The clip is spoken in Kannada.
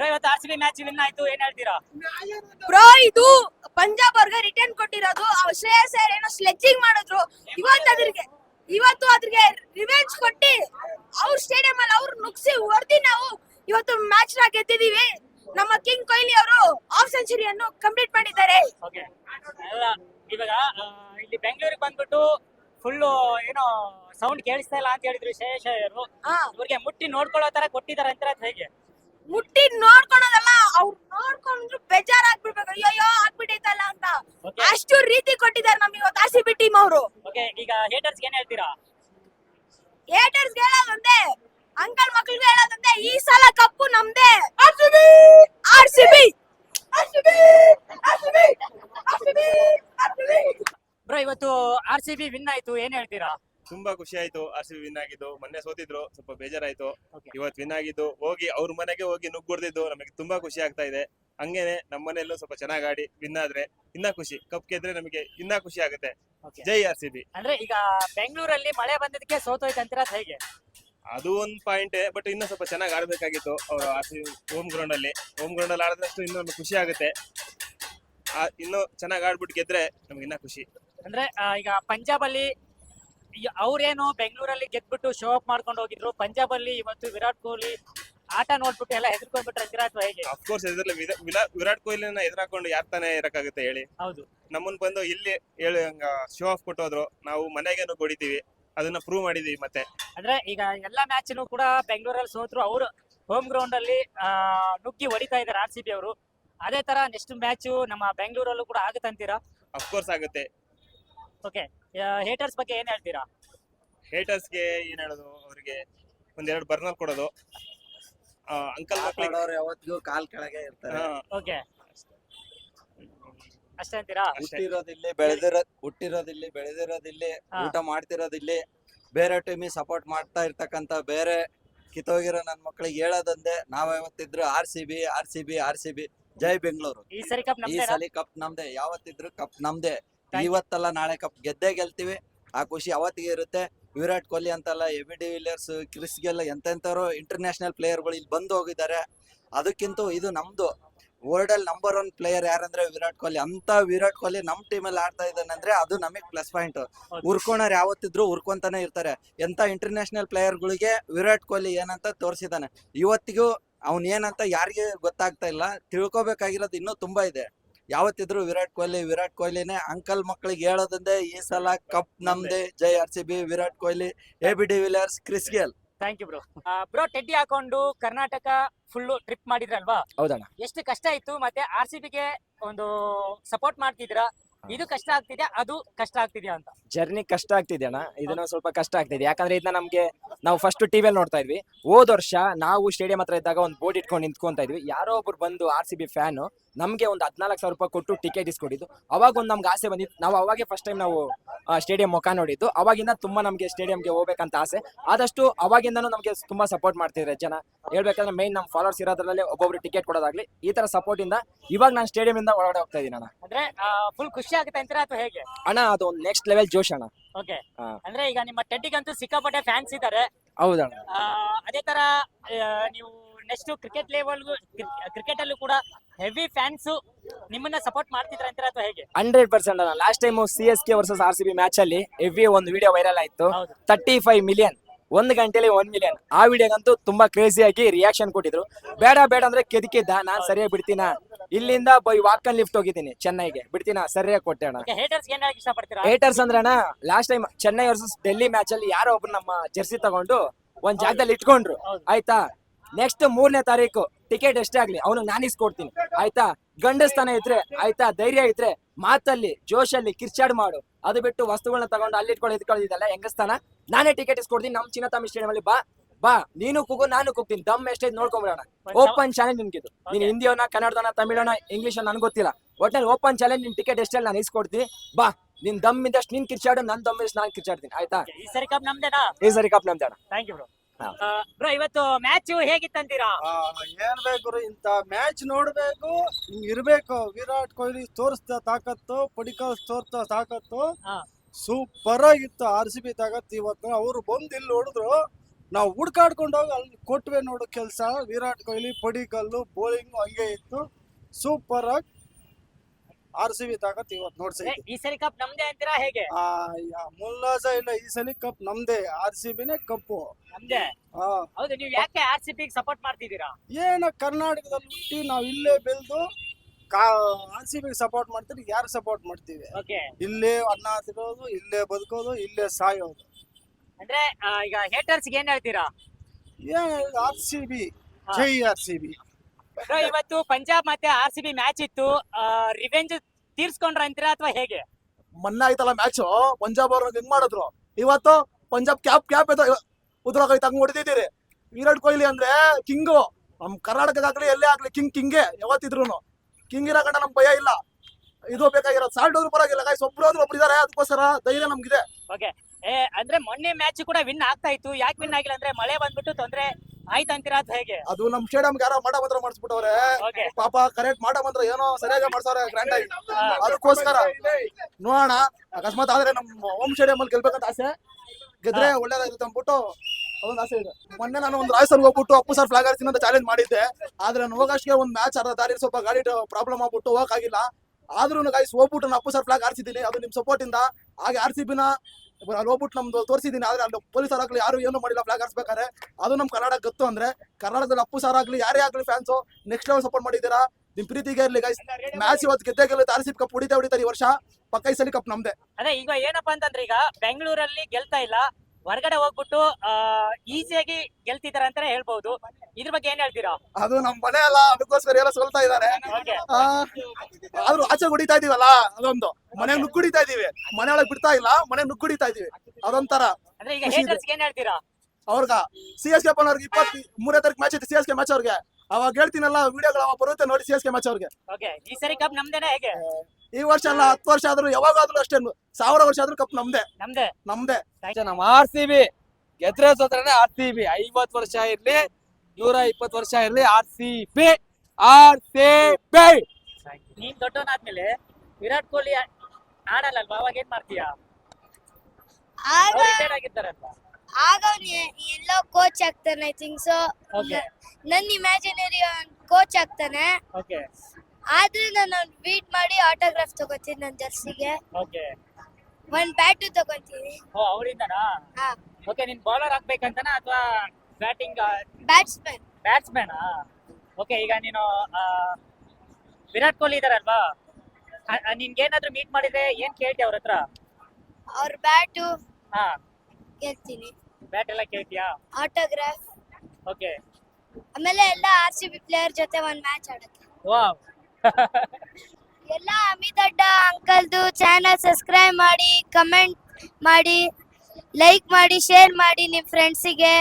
ಬ್ರೋ ಇವತ್ತು R C B match win ಆಯ್ತು ಏನ್ ಹೇಳ್ತೀರಾ? ಬ್ರೋ ಇದು ಪಂಜಾಬ್ ಅವ್ರಿಗೆ ರಿಟರ್ನ್ ಕೊಟ್ಟಿರೋದು ಅವ್ರು ಶ್ರೇಯಸ್ ಅಯ್ಯರ್ ಏನೋ ಸ್ಲೆಡ್ಜಿಂಗ್ ಮಾಡಿದ್ರು. ಇವತ್ತು ಅದ್ರಿಗೆ ಇವತ್ತು ಅದ್ರಿಗೆ ರಿವೆಂಜ್ ಕೊಟ್ಟಿ ಅವ್ರ ಸ್ಟೇಡಿಯಂ ಅಲ್ಲಿ ಅವ್ರು ನುಗ್ಸಿ ಹೊಡೆದಿ ನಾವು ಇವತ್ತು ಮ್ಯಾಚ್ನ ಗೆದ್ದಿದೀವಿ. ನಮ್ಮ ಕಿಂಗ್ ಕೊಹ್ಲಿ ಅವರು ಹಾಫ್ ಸೆಂಚುರಿಯನ್ನು ಕಂಪ್ಲೀಟ್ ಮಾಡಿದ್ದಾರೆ. ಓಕೆ ಅಲ್ಲ ಇವಾಗ ಆ, ಇಲ್ಲಿ ಬೆಂಗಳೂರಿಗೆ ಬಂದ್ಬಿಟ್ಟು ಫುಲ್ ಏನೋ ಸೌಂಡ್ ಕೇಳಿಸ್ತಾ ಇಲ್ಲ ಅಂತ ಹೇಳಿದ್ರು ಶ್ರೇಯಸ್ ಅಯ್ಯರು ಹಾ. ಇವ್ರಿಗೆ ಮುಟ್ಟಿ ನೋಡ್ಕೊಳ್ಳೋ ತರ ಕೊಟ್ಟಿದ್ದಾರೆ ಅಂತ ಹೇಗೆ? ಮುಟ್ಟಿ ನೋಡ್ಕೊಳೋದಲ್ಲ ಅವ್ರು ನೋಡ್ಕೊಂಡ್ರು ಬೇಜಾರಾಗ್ಬಿಡ್ಬೇಕು. ಅಯ್ಯೋ ಆಗ್ಬಿಟ್ಟೈತಲ್ಲ ಅಂತ. ಅಷ್ಟು ರೀತಿ ಕೊಟ್ಟಿದ್ದಾರೆ ನಮ್ಗೆ ಇವತ್ತು ಆರ್ ಸಿ ಬಿ ಟೀಮ್ ಅವರು. ಓಕೆ ಈಗ ಹೇಟರ್ಸ್ ಏನ್ ಹೇಳ್ತೀರಾ? ಹೇಟರ್ಸ್ ಹೇಳೋದೊಂದೇ ಅಂಕಲ್ ಮಕ್ಳಿಗೆ ಹೇಳೋದಂದೆ ಈ ಸಲ ಕಪ್ಪು ನಮ್ದೇ. R C B! ಬ್ರೋ ಇವತ್ತು ಆರ್ ಸಿ ಬಿ ವಿನ್ ಆಯ್ತು ಏನ್ ಹೇಳ್ತೀರಾ? ತುಂಬಾ ಖುಷಿ ಆಯ್ತು. ಆರ್ ಸಿ ಬಿ ವಿನ್ ಆಗಿದ್ದು. ಮೊನ್ನೆ ಸೋತಿದ್ರು. ಸ್ವಲ್ಪ ಬೇಜಾರಾಯ್ತು. Okay. ಇವತ್ತು ವಿನ್ ಆಗಿದ್ದು. ಹೋಗಿ ಅವ್ರ ಮನೆಗೆ ಹೋಗಿ ನುಗ್ಗುಡ್ದಿದ್ದು. ನಮಗೆ ತುಂಬಾ ಖುಷಿ ಆಗ್ತಾ ಇದೆ. ಹಂಗೇನೆ ನಮ್ಮ ಮನೆಯಲ್ಲೂ ಸ್ವಲ್ಪ ಚೆನ್ನಾಗಿ ಆಡಿ ವಿನ್ ಆದ್ರೆ ಇನ್ನ ಖುಷಿ. ಕಪ್ ಗೆದ್ರೆ ನಮಗೆ ಇನ್ನ ಖುಷಿ ಆಗುತ್ತೆ. Okay. ಜೈ ಆರ್ ಸಿ ಬಿ. ಅಂದ್ರೆ ಈಗ ಬೆಂಗಳೂರಲ್ಲಿ ಮಳೆ ಬಂದಿದ್ದಕ್ಕೆ ಸೋತೋಯ್ತು ಅಂತೀರಾ ಅದ್ ಹೇಗೆ? ಅದು ಒಂದ್ ಪಾಯಿಂಟ್ ಬಟ್ ಇನ್ನೂ ಸ್ವಲ್ಪ ಚೆನ್ನಾಗಿ ಆಡ್ಬೇಕಾಗಿತ್ತು ಅವರು ಆರ್ ಸಿ ಹೋಮ್ ಗ್ರೌಂಡ್ ಅಲ್ಲಿ. ಹೋಮ್ ಗ್ರೌಂಡ್ ಅಲ್ಲಿ ಆಡಿದಷ್ಟು ಇನ್ನೂ ನಮ್ಗೆ ಖುಷಿ ಆಗುತ್ತೆ. ಆ, ಇನ್ನು ಚೆನ್ನಾಗಿ ಆಡ್ಬಿಟ್ಟು ಗೆದ್ರೆ ನಮ್ಗೆ ಇನ್ನ ಖುಷಿ. ಅಂದ್ರೆ ಆ, ಈಗ ಪಂಜಾಬ್ ಅಲ್ಲಿ ಅವ್ರೇನು ಬೆಂಗಳೂರಲ್ಲಿ ಗೆದ್ಬಿಟ್ಟು ಶೋ ಅಪ್ ಮಾಡ್ಕೊಂಡು ಹೋಗಿದ್ರು. ಪಂಜಾಬ್ ಅಲ್ಲಿ ಇವತ್ತು ವಿರಾಟ್ ಕೊಹ್ಲಿ ಆಟ ನೋಡ್ಬಿಟ್ಟು ಎಲ್ಲ ಹೆದರ್ಕೊಂಡ್ಬಿಟ್ರೆ ಅಂತೀರಾ ಅಥವಾ ಹೇಗೆ? ಅಫ್ಕೋರ್ಸ್ ಇದ್ರಲ್ಲಿ ವಿರಾಟ್ ಕೊಹ್ಲಿನ ಎದುರಾಕೊಂಡು ಯಾರ ತಾನೇ ಇರಕ್ಕಾಗುತ್ತೆ ಹೇಳಿ. ಹೌದು. ನಮ್ಮನ್ ಬಂದು ಇಲ್ಲಿ ಹೇಳಿ ಶೋ ಆಫ್ ಕೊಟ್ಟೋದ್ರು. ನಾವು ಮನೆಗೇನು ಕೊಡಿತೀವಿ ಅದನ್ನ ಪ್ರೂವ್ ಮಾಡಿದೀವಿ ಮತ್ತೆ. ಅಂದ್ರೆ ಈಗ ಎಲ್ಲಾ ಮ್ಯಾಚ್ ಕೂಡ ಬೆಂಗಳೂರಲ್ಲಿ ಸೋತ್ರು. ಅವರು ಹೋಮ್ ಗ್ರೌಂಡ್ ಅಲ್ಲಿ ಆ, ನುಗ್ಗಿ ಹೊಡಿತಾ ಇದಾರೆ ಆರ್ ಸಿ ಬಿ ಅವರು. ಅದೇ ತರ ನೆಕ್ಸ್ಟ್ ಮ್ಯಾಚ್ ನಮ್ಮ ಬೆಂಗಳೂರಲ್ಲೂ ಕೂಡ ಆಗುತ್ತಂತೀರಾ ಅಫ್ಕೋರ್ಸ್ ಆಗುತ್ತೆ. ಓಕೆ ಹೇಟರ್ಸ್ ಬಗ್ಗೆ ಏನ್ ಹೇಳ್ತೀರಾ? ಹೇಟರ್ಸ್ಗೆ ಏನ್ ಹೇಳೋದು ಅವ್ರಿಗೆ ಒಂದೆರಡು ಬರ್ನರ್ ಕೊಡೋದು. ಅಂಕಲ್ ಮಕ್ಳಿಗೆ ಆಟಾಡೋರು ಯಾವತ್ತಿಗೂ ಕಾಲ್ ಕೆಳಗೆ ಇರ್ತಾರೆ. ಓಕೆ. ಅಷ್ಟೇ ಅಂತೀರಾ. ಹುಟ್ಟಿರೋದಿಲ್ಲಿ ಬೆಳೆದಿರೋ ಹುಟ್ಟಿರೋದಿಲ್ಲಿ ಬೆಳೆದಿರೋದಿಲ್ಲಿ ಹಾ. ಊಟ ಮಾಡ್ತಿರೋದಿಲ್ಲಿ ಬೇರೆ ಟೀಮಿಗೆ ಸಪೋರ್ಟ್ ಮಾಡ್ತಾ ಇರ್ತಕ್ಕಂತ ಬೇರೆ ಕಿತ್ತೋಗಿರೋ ನನ್ ಮಕ್ಳಿಗೆ ಹೇಳೋದಂದೆ ನಾವ್ ಯಾವತ್ತಿದ್ರು R C B R C B R C B ಜೈ ಬೆಂಗಳೂರು. ಈ ಸರಿ ಕಪ್ ಈ ನಮ್ದೇ ಸಲ ಕಪ್ ನಮ್ದೇ ಯಾವತ್ತಿದ್ರು ಕಪ್ ನಮ್ದೇ. ಇವತ್ತಲ್ಲ ನಾಳೆ ಕಪ್ ಗೆದ್ದೇ ಗೆಲ್ತೀವಿ. ಆ ಖುಷಿ ಅವತ್ತಿಗೆ ಇರುತ್ತೆ. ವಿರಾಟ್ ಕೊಹ್ಲಿ ಅಂತಲ್ಲ A B de Villiers Chris ಗೆಲ್ಲ ಎಂತೆಂಥವ್ರು ಇಂಟರ್ನ್ಯಾಷನಲ್ ಪ್ಲೇಯರ್ಗಳು ಇಲ್ಲಿ ಬಂದು ಹೋಗಿದ್ದಾರೆ. ಅದಕ್ಕಿಂತ ಇದು ನಮ್ದು ವರ್ಲ್ಡ್ ಅಲ್ಲಿ ನಂಬರ್ ಒನ್ ಪ್ಲೇಯರ್ ಯಾರಂದ್ರೆ ವಿರಾಟ್ ಕೊಹ್ಲಿ. ಅಂತ ವಿರಾಟ್ ಕೊಹ್ಲಿ ನಮ್ ಟೀಮ್ ಅಲ್ಲಿ ಆಡ್ತಾ ಇದ್ದಾನೆ ಅಂದ್ರೆ ಅದು ನಮಗ್ ಪ್ಲಸ್ ಪಾಯಿಂಟ್ ಉರ್ಕೋಣರ್ ಯಾವತ್ತಿದ್ರು ಉರ್ಕೊಂತಾನೆ ಇರ್ತಾರೆ. ಎಂತ ಇಂಟರ್ನ್ಯಾಷನಲ್ ಪ್ಲೇಯರ್ಗಳಿಗೆ ವಿರಾಟ್ ಕೊಹ್ಲಿ ಏನಂತ ತೋರಿಸಿದಾನೆ ಇವತ್ತಿಗೂ ಅವ್ನ್ ಏನಂತ ಯಾರಿಗೆ ಗೊತ್ತಾಗ್ತಾ ಇಲ್ಲ. ತಿಳ್ಕೊಬೇಕಾಗಿರೋದು ಇನ್ನೂ ತುಂಬಾ ಇದೆ. ಯಾವತ್ತಿದ್ರು ವಿರಾಟ್ ಕೊಹ್ಲಿ ವಿರಾಟ್ ಕೊಹ್ಲಿನೇ ಅಂಕಲ್ ಮಕ್ಕಳಿಗೆ ಹೇಳೋದಂದೆ ಈ ಸಲ ಕಪ್ ನಮ್ದೆ. ಜೈ R C B Virat Kohli A B de Villiers Chris Gayle thank you bro bro teddy ಹಾಕೊಂಡು ಕರ್ನಾಟಕ ಫುಲ್ ಟ್ರಿಪ್ ಮಾಡಿದ್ರಲ್ವಾ? ಹೌದಣ್ಣ. ಎಷ್ಟು ಕಷ್ಟ ಇತ್ತು ಮತ್ತೆ ಆರ್ ಸಿ ಬಿಗೆ ಒಂದು ಸಪೋರ್ಟ್ ಮಾಡ್ತಿದ್ರ ಇದು ಕಷ್ಟ ಆಗ್ತಿದೆ ಅದು ಕಷ್ಟ ಆಗ್ತಿದ್ಯಾ ಅಂತ? ಜರ್ನಿ ಕಷ್ಟ ಆಗ್ತಿದೆ ಅಣ್ಣ ಇದನ್ನ ಸ್ವಲ್ಪ ಕಷ್ಟ ಆಗ್ತಿದೆ. ಯಾಕಂದ್ರೆ ಇದನ್ನ ನಮ್ಗೆ ನಾವು ಫಸ್ಟ್ ಟಿವಿಯಲ್ಲಿ ನೋಡ್ತಾ ಇದ್ವಿ. ಹೋದ ವರ್ಷ ನಾವು ಸ್ಟೇಡಿಯಂ ಹತ್ರ ಇದ್ದಾಗ ಒಂದು ಬೋರ್ಡ್ ಇಟ್ಕೊಂಡು ನಿಂತ್ಕೊಂತ ಇದ್ವಿ. ಯಾರೋ ಒಬ್ರು ಬಂದು ಆರ್ ಸಿ ಬಿ ಫ್ಯಾನ್ ನಮ್ಗೆ ಒಂದು ಹದಿನಾಲ್ಕು ಸಾವಿರ ರೂಪಾಯಿ ಕೊಟ್ಟು ಟಿಕೆಟ್ ಇಸ್ಕೊಟ್ಟಿದ್ದು ಅವಾಗ ಒಂದು ನಮ್ಗೆ ಆಸೆ ಬಂದಿತ್ತು. ನಾವು ಅವಾಗೆ ಫಸ್ಟ್ ಟೈಮ್ ನಾವು ಸ್ಟೇಡಿಯಂ ಮುಖ ನೋಡಿದ್ದು. ಅವಾಗಿಂದ ತುಂಬಾ ನಮಗೆ ಸ್ಟೇಡಿಯಂಗೆ ಹೋಗ್ಬೇಕಂತ ಆಸೆ. ಆದಷ್ಟು ಅವಾಗಿಂದನೂ ನಮಗೆ ತುಂಬಾ ಸಪೋರ್ಟ್ ಮಾಡ್ತಿದ್ರೆ ಜನ. ಹೇಳ್ಬೇಕಂದ್ರೆ ಮೈನ್ ನಮ್ಮ ಫಾಲೋವರ್ಸ್ ಇರೋದ್ರಲ್ಲಿ ಒಬ್ಬೊಬ್ರು ಟಿಕೆಟ್ ಕೊಡೋದಾಗ್ಲಿ ಈ ತರ ಸಪೋರ್ಟ್ ಇಂದ ಇವಾಗ ನಾನು ಸ್ಟೇಡಿಯಂ ಇಂದ ಒಳಗಡೆ ಹೋಗ್ತಾ ಇದೀನಿ ಅಣ್ಣ. ಅಂದ್ರೆ ಫುಲ್ ಖುಷಿ ಆಗುತ್ತೆ ಅಂತ ಅಥವಾ ಹೇಗೆ? ಅಣ್ಣ ಅದು ಒಂದು ನೆಕ್ಸ್ಟ್ ಲೆವೆಲ್ ಜೋಶ್ ಅಣ್ಣ. ಓಕೆ ಅಂದ್ರೆ ಈಗ ನಿಮ್ಮ ಟೆಡ್ಡಿಗಂತೂ ಸಿಕ್ಕಾಪಟ್ಟೆ ಫ್ಯಾನ್ಸ್ ಇದ್ದಾರೆ. ಹೌದಣ್ಣ. ಅದೇ ತರ ನೀವು ನೆಕ್ಸ್ಟ್ ಕ್ರಿಕೆಟ್ ಲೆವೆಲ್ಗೂ ಕ್ರಿಕೆಟ್ ಅಲ್ಲೂ ಕೂಡ ಹೆವಿ ಫ್ಯಾನ್ಸ್ ನಿಮ್ಮನ್ನ ಸಪೋರ್ಟ್ ಮಾಡ್ತಿದ್ರ ಅಂತೀರಾ ಅಥವಾ ಹೇಗೆ? ಹಂಡ್ರೆಡ್ ಪರ್ಸೆಂಟ್ ಅಲ್ಲ last time C S K versus R C B match ಅಲ್ಲಿ ಹೆವಿ ಒಂದು ವಿಡಿಯೋ ವೈರಲ್ ಆಯ್ತು. ಹೌದು. ತರ್ಟಿ ಫೈವ್ ಮಿಲಿಯನ್ ಒಂದು ಗಂಟೆಲಿ ಒನ್ ಮಿಲಿಯನ್ ಆ ವಿಡಿಯೋಗಂತೂ ತುಂಬಾ ಕ್ರೇಜಿ ಆಗಿ ರಿಯಾಕ್ಷನ್ ಕೊಟ್ಟಿದ್ರು. ಬೇಡ ಬೇಡ ಅಂದ್ರೆ ಕೆದಕಿದ್ದ ನಾನ್ ಸರಿಯಾಗಿ ಬಿಡ್ತೀನ? ಇಲ್ಲಿಂದ ಬೈ ವಾಕನ್ ಲಿಫ್ಟ್ ಹೋಗಿದ್ದೀನಿ ಚೆನ್ನೈಗೆ. ಬಿಡ್ತೀನ? ಸರಿಯಾಗಿ ಕೊಟ್ಟೆ ಅಣ್ಣ. ಹೇಟರ್ಸ್ ಏನ್ ಹೇಳಕ್ ಇಷ್ಟಪಡ್ತೀರಾ? ಹೇಟರ್ಸ್ ಅಂದ್ರೆ ಅಣ್ಣ last time Chennai versus Delhi match ಅಲ್ಲಿ ಯಾರೋ ಒಬ್ರು ನಮ್ಮ ಜೆರ್ಸಿ ತಗೊಂಡು ಒಂದ್ ಜಾಗದಲ್ಲಿ ಇಟ್ಕೊಂಡ್ರು. ಆಯ್ತಾ? ನೆಕ್ಸ್ಟ್ ಮೂರನೇ ತಾರೀಕು ಟಿಕೆಟ್ ಎಷ್ಟೇ ಆಗ್ಲಿ ಅವನು ನಾನಿಸ್ಕೊಡ್ತೀನಿ ಆಯ್ತಾ? ಗಂಡಸ್ತಾನ ಇದ್ರೆ ಆಯ್ತಾ? ಧೈರ್ಯ ಇದ್ರೆ ಮಾತಲ್ಲಿ ಜೋಶಲ್ಲಿ ಕಿರ್ಚಾಡ್ ಮಾಡು. ಅದು ಬಿಟ್ಟು ವಸ್ತುಗಳನ್ನ ತಗೊಂಡು ಅಲ್ಲಿ ಇಟ್ಕೊಳ್ಳಿ ಇದ್ಕೊಳ್ಳಿದ್ದಲ್ಲ ಹೆಂಗಸ್ತಾನ? ನಾನೇ ಟಿಕೆಟ್ ಇಸ್ಕೊಡ್ತೀನಿ ನಮ್ ಚಿನ್ನತಮ್ಮ ಸ್ಟೇಡಿಯಂ ಅಲ್ಲಿ ಬಾ. ಬಾ ನೀನು ಕೂಗು ನಾನು ಕೂಗ್ತೀನಿ. ದಮ್ ಎಷ್ಟೇ ನೋಡ್ಕೊಂಬಿಡೋಣ. Open challenge ನಿನ್ಗಿದು. ನೀನು ಹಿಂದಿಯೋನ ಹಿಂದಿಯವನ ಕನ್ನಡದವನ ತಮಿಳನ ಇಂಗ್ಲಿಷ್ ನನ್ಗೆ ಗೊತ್ತಿಲ್ಲ. ಒಟ್ಟಿನಲ್ಲಿ ಓಪನ್ ಚಾಲೆಂಜ್ ನಿನ್ ಟಿಕೆಟ್ ಎಷ್ಟೇ ನಾನು ಇಸ್ಕೊಡ್ತೀನಿ ಬಾ ನಿನ್ ದಮ್ ಇದ್ದಷ್ಟು ನೀನ್ ಕಿರ್ಚಾಡು ನನ್ ದಮ್ ಇದ್ದಷ್ಟು ನಾನು ಕಿರ್ಚಾಡ್ತೀನಿ. ಆಯ್ತಾ? ಈ ಸರಿ ಕಪ್ ನಮ್ದೇನಾ? ಈ ಸರಿ ಕಪ್ ನಮ್ದೇನಾ? ಥ್ಯಾಂಕ್ ಯು ಬ್ರೋ ಇವತ್ತು ಮ್ಯಾಚ್ ಹೇಗಿತ್ತಂತೀರಾ ಆ, ಹೇಳ್ಬೇಕು ರೀ ಇಂತ ಮ್ಯಾಚ್ ನೋಡ್ಬೇಕು ಹಿಂಗ್ ಇರ್ಬೇಕು. ವಿರಾಟ್ ಕೊಹ್ಲಿ ತೋರಿಸ್ತ ತಾಕತ್ತು ಪಡಿಕಲ್ ತೋರ್ತ ತಾಕತ್ತು ಹಾ. ಸೂಪರ್ ಆಗಿತ್ತು ಆರ್ ಸಿ ಬಿ ತಾಕತ್ತು ಇವತ್ತು. ಅವ್ರು ಬಂದು ಇಲ್ಲಿ ನೋಡಿದ್ರು ನಾವು ಹುಡ್ಕಾಡ್ಕೊಂಡು ಹೋಗಿ ಅಲ್ಲಿ ಕೊಟ್ವೆ ನೋಡೋ ಕೆಲಸ. ವಿರಾಟ್ ಕೊಹ್ಲಿ ಪಡಿಕಲ್ಲು ಬೌಲಿಂಗ್ ಹಂಗೆ ಇತ್ತು. ಸೂಪರ್ ಆಗಿ ಆರ್ ಸಿ ಬಿ ತಾಕತ್ ಇವತ್ತು ನೋಡ್ಸಿ ಈ ಸಲ ಕಪ್ ನಮ್ದೇ ಅಂತೀರಾ ಹೇಗೆ? ಆ ಮುಲ್ಲಾಸ ಇಲ್ಲ ಈ ಸಲ ಕಪ್ ನಮ್ದೇ ಆರ್ ಸಿ ಬಿನೇ ಕಪ್ಪು ನಮ್ದೇ? ಹಾ ಹೌದು ನೀವು ಯಾಕೆ ಆರ್ ಸಿ ಬಿಗೆ ಸಪೋರ್ಟ್ ಮಾಡ್ತಿದ್ದೀರಾ? ಏನ ಕರ್ನಾಟಕದಲ್ಲಿ ಹುಟ್ಟಿ ನಾವು ಇಲ್ಲೇ ಬೆಳೆದು ಆರ್ ಸಿ ಬಿಗೆ ಸಪೋರ್ಟ್ ಮಾಡ್ತೀರಿ ಯಾರು ಸಪೋರ್ಟ್ ಮಾಡ್ತೀವಿ? ಓಕೆ. ಇಲ್ಲೇ ಅನ್ನ ತಿನ್ನೋದು ಇಲ್ಲೇ ಬದುಕೋದು ಇಲ್ಲೇ ಸಾಯೋದು. ಅಂದ್ರೆ ಆ, ಈಗ ಹೇಟರ್ಸ್ ಏನ್ ಹೇಳ್ತೀರಾ? ಏನ್ ಆರ್ ಸಿ ಬಿ ಜೈ ಆರ್ ಸಿ ಬಿ. ಇವತ್ತು ಪಂಜಾಬ್ ಮತ್ತೆ ಆರ್ ಸಿ ಬಿ ಮ್ಯಾಚ್ ಇತ್ತು. ರಿವೆಂಜ್ ತೀರ್ಸ್ಕೊಂಡ್ರ ಅಂತೀರಾ ಅಥವಾ ಹೇಗೆ? ಮೊನ್ನೆ ಆಯ್ತಲ್ಲ ಮ್ಯಾಚ್ ಪಂಜಾಬ್ ಅವ್ರ ಹೆಂಗ್ ಮಾಡಿದ್ರು? ಇವತ್ತು ಪಂಜಾಬ್ ಕ್ಯಾಪ್ ಕ್ಯಾಪ್ ಉದ್ರಾಗ ಹಂಗ್ ಹೊಡೆದಿದ್ದೀರಿ ವಿರಾಟ್ ಕೊಹ್ಲಿ ಅಂದ್ರೆ ಕಿಂಗು ನಮ್ ಕರ್ನಾಟಕದಾಗ್ಲಿ ಎಲ್ಲೇ ಆಗ್ಲಿ ಕಿಂಗ್ ಕಿಂಗೆ ಯಾವತ್ತಿದ್ರು ಕಿಂಗ್ ಇರೋ ಕಂಡ ನಮ್ ಭಯ ಇಲ್ಲ. ಇದು ಬೇಕಾಗಿರೋ ಸಾಲ್ಟ್ ಹೋದ್ರು ಪರವಾಗಿಲ್ಲ ಗಾಯ್ಸ್ ಒಬ್ರು ಆದ್ರೂ ಒಬ್ರು ಇದಾರೆ ಅದಕ್ಕೋಸ್ಕರ ಧೈರ್ಯ ನಮ್ಗಿದೆ. ಏ ಅಂದ್ರೆ ಮೊನ್ನೆ ಮ್ಯಾಚ್ ಕೂಡ ವಿನ್ ಆಗ್ತಾ ಇತ್ತು. ಯಾಕೆ ವಿನ್ ಆಗಿಲ್ಲ ಅಂದ್ರೆ ಮಳೆ ಬಂದ್ಬಿಟ್ಟು ತೊಂದ್ರೆ. ಆಯ್ತು ಅಂತೀರಾ ಹೇಗೆ? ಅದು ನಮ್ ಸ್ಟೇಡಿಯಂ ಯಾರೋ ಮಾಡ ಬಂದ್ರ ಮಾಡಿಸ್ಬಿಟ್ಟವ್ರೆ. ಪಾಪ ಕರೆಕ್ಟ್ ಮಾಡ ಏನೋ ಸರಿಯಾಗಿ ಮಾಡ್ಸವ್ರೆ ಗ್ರ್ಯಾಂಡ್ ಆಗಿ. ಅದಕ್ಕೋಸ್ಕರ ನೋಡೋಣ. ಅಕಸ್ಮಾತ್ ಆದ್ರೆ ನಮ್ ಹೋಮ್ ಸ್ಟೇಡಿಯಂ ಅಲ್ಲಿ ಗೆಲ್ಬೇಕಂತ ಆಸೆ. ಗೆದ್ರೆ ಒಳ್ಳೇದಾಗುತ್ತೆ ಅಂದ್ಬಿಟ್ಟು ಅದೊಂದು ಆಸೆ ಇದೆ. ಮೊನ್ನೆ ನಾನು ಒಂದು ರಾಯಸರ್ಗೆ ಹೋಗ್ಬಿಟ್ಟು ಅಪ್ಪು ಸರ್ ಫ್ಲಾಗ್ ಹಾರಿಸ್ತೀನಿ ಅಂತ ಚಾಲೆಂಜ್ ಮಾಡಿದ್ದೆ. ಆದ್ರೆ ನಾನು ಹೋಗಷ್ಟೇ ಒಂದು ಮ್ಯಾಚ್ ಅರ್ಧ ದಾರಿ ಸ್ವಲ್ಪ ಗಾಡಿ ಪ್ರಾಬ್ಲಮ್ ಆಗ್ಬಿಟ್ಟು ಹೋಗಕ್ಕಾಗಿಲ್ಲ ಆದ್ರೂ ಗಾಯ್ಸ್ ಹೋಗ್ಬಿಟ್ಟು ನಾನು ಅಪ್ಪು ಸರ್ ಫ್ಲಾಗ್ ಹಾರಿಸಿದ್ದೀನಿ. ಅದು ನಿಮ್ ಸಪೋರ್ಟ್ ಇಂದ. ಹಾಗೆ ಆರ್ ಸಿ ಬಿನ ಅಲ್ಲಿ ಹೋಗ್ಬಿಟ್ಟು ನಮ್ದು ತೋರಿಸಿದ್ದೀನಿ ಆದ್ರೆ ಅಲ್ಲಿ ಪೊಲೀಸ್ ಆಗ್ಲಿ ಯಾರು ಏನು ಮಾಡಿಲ್ಲ ಫ್ಲಾಗ್ ಹಾರಿಸ್ಬೇಕಾದ್ರೆ. ಅದು ನಮ್ ಕರ್ನಾಟಕ ಗೊತ್ತು ಅಂದ್ರೆ ಕರ್ನಾಟಕದಲ್ಲಿ ಅಪ್ಪು ಸಾರ್ ಆಗ್ಲಿ ಯಾರೇ ಆಗ್ಲಿ ಫ್ಯಾನ್ಸು ನೆಕ್ಸ್ಟ್ ಲೆವೆಲ್ ಸಪೋರ್ಟ್ ಮಾಡಿದ್ದೀರಾ? ನಿಮ್ ಪ್ರೀತಿಗೆ ಇರ್ಲಿ ಗೈಸ್ ಮ್ಯಾಚ್ ಇವತ್ತು ಗೆದ್ದೆ ಗೆಲ್ಲುತ್ತೆ ಆರ್ ಸಿ ಕಪ್ ಹೊಡಿತಾ ಹೊಡಿತಾರೆ ಈ ವರ್ಷ ಪಕ್ಕ ಈ ಸಲ ಕಪ್ ನಮ್ದೆ. ಅದೇ ಈಗ ಏನಪ್ಪಾ ಅಂತಂದ್ರೆ ಈಗ ಬೆಂಗಳೂರಲ್ಲಿ ಗೆಲ್ತಾ ಇಲ್ಲ ಹೊರಗಡೆ ಹೋಗ್ಬಿಟ್ಟು ಈಸಿಯಾಗಿ ಗೆಲ್ತಿದಾರೆ ಅಂತಾನೆ ಹೇಳ್ಬಹುದು ಇದ್ರ ಬಗ್ಗೆ ಏನ್ ಹೇಳ್ತೀರಾ? ಅದು ನಮ್ ಮನೆ ಅಲ್ಲ ಅದಕ್ಕೋಸ್ಕರ ಎಲ್ಲ ಸೋಲ್ತಾ ಇದಾರೆ. ಆದ್ರೂ ಆಚೆ ಕುಡಿತಾ ಇದೀವಲ್ಲ ಅದೊಂದು. ಮನೆ ನುಗ್ಗುಡಿತಾ ಇದೀವಿ. ಮನೆ ಒಳಗ್ ಬಿಡ್ತಾ ಇಲ್ಲ ಮನೆ ನುಗ್ಗುಡಿತಾ ಇದೀವಿ. ಅದೊಂಥರ ಅಂದ್ರೆ ಈಗ ಖುಷಿ ಇದೆ. ಹೇಟರ್ಸ್ ಏನ್ ಹೇಳ್ತೀರಾ? ಅವ್ರಗ ಸಿ ಎಸ್ ಕೆ ಅವ್ರಿಗೆ ಇಪ್ಪತ್ ಮೂರನೇ ತಾರೀಕು ಮ್ಯಾಚ್ ಐತೆ ಸಿ ಎಸ್ ಕೆ ಮ್ಯಾಚ್ ಅವ್ರಿಗೆ. ಅವಾಗ ಹೇಳ್ತೀನಲ್ಲ ವಿಡಿಯೋಗಳು ಅವಾಗ ಬರುತ್ತೆ ನೋಡಿ ಸಿ ಎಸ್ ಕೆ ಮ್ಯಾಚ್ ಅವ್ರಿಗೆ. ಈ ಸರಿ ಕಪ್ ನಮ್ದೇನೆ ಹೇಗೆ? ಈ ವರ್ಷ ಅಲ್ಲ ಹತ್ತು ವರ್ಷ ಆದ್ರೂ ಯಾವಾಗಾದ್ರೂ ಅಷ್ಟೇ ಸಾವಿರ ವರ್ಷ ಆದ್ರೂ ಕಪ್ ನಮ್ದೆ. ನಮ್ದೇ. ನಮ್ದೆ. ನಮ್ಮ ಆರ್ ಸಿ ಬಿ ಗೆದ್ರೆ ಸೋತ್ರನೆ ಆರ್ ಸಿ ಬಿ ಐವತ್ ವರ್ಷ ಇರ್ಲಿ ನೂರ ಇಪ್ಪತ್ ವರ್ಷ ಇರ್ಲಿ R C B R C B ನೀನ್ ದೊಡ್ಡವನಾದ್ಮೇಲೆ ವಿರಾಟ್ ಕೊಹ್ಲಿ ಆಡಲ್ಲ ಆಡಲ್ಲಲ್ವಾ? ಅವಾಗ ಏನ್ ಮಾಡ್ತೀಯಾ? ಆಗ ರಿಟೈರ್ಡ್ ಆಗಿದ್ದಾರಲ್ವ? ಆಗ ಅವ್ನು ಎಲ್ಲೋ ಕೋಚ್ ಆಗ್ತಾನೆ ಐ ಥಿಂಕ್ ಸೊ ನನ್ನ ಇಮ್ಯಾಜಿನರಿ ಕೋಚ್ ಆಗ್ತಾನೆ. ಓಕೆ ಆದ್ರೆ ನಾನು ಬೀಟ್ ಮಾಡಿ ಆಟೋಗ್ರಾಫ್ ತಗೋತೀನಿ ನನ್ನ ಜರ್ಸಿಗೆ. ಓಕೆ ಒಂದ್ ಬ್ಯಾಟು ತಗೋತೀನಿ. ಓ ಅವರಿಂದನಾ? ಹಾ. ಓಕೆ ನೀನ್ ಬೌಲರ್ ಆಗ್ಬೇಕಂತನಾ ಅಥವಾ ಬ್ಯಾಟಿಂಗ್ ಬ್ಯಾಟ್ಸ್ಮನ್ ಬ್ಯಾಟ್ಸ್ಮನ್ ಓಕೆ ಈಗ ನೀನು ಆ, ವಿರಾಟ್ ಕೊಹ್ಲಿ ಇದಾರಲ್ವಾ? ಆ- ಆ, ನಿನ್ಗೇನಾದ್ರೂ ಮೀಟ್ ಮಾಡಿದ್ರೆ ಏನ್ ಕೇಳ್ತೀಯ ಅವ್ರ ಹತ್ರ? ಅವ್ರ ಬ್ಯಾಟು ಹಾ. ಕೇಳ್ತೀನಿ. ಬ್ಯಾಟ್ ಎಲ್ಲ ಕೇಳ್ತೀಯಾ? ಆಟೋಗ್ರಾಫ್ ಓಕೆ ಆಮೇಲೆ ಎಲ್ಲ ಆರ್ ಸಿ ಬಿ ಪ್ಲೇಯರ್ ಜೊತೆ ಒಂದ್ ಮ್ಯಾಚ್ ಆಡುತ್ತೆ ವಾವ್ ಎಲ್ಲ ಅಮಿತ್ ಅಡ್ಡ ಅಂಕಲ್ದು ಚಾನಲ್ ಸಬ್ಸ್ಕ್ರೈಬ್ ಮಾಡಿ ಕಮೆಂಟ್ ಮಾಡಿ ಲೈಕ್ ಮಾಡಿ ಶೇರ್ ಮಾಡಿ ನಿಮ್ಮ ಫ್ರೆಂಡ್ಸಿಗೆ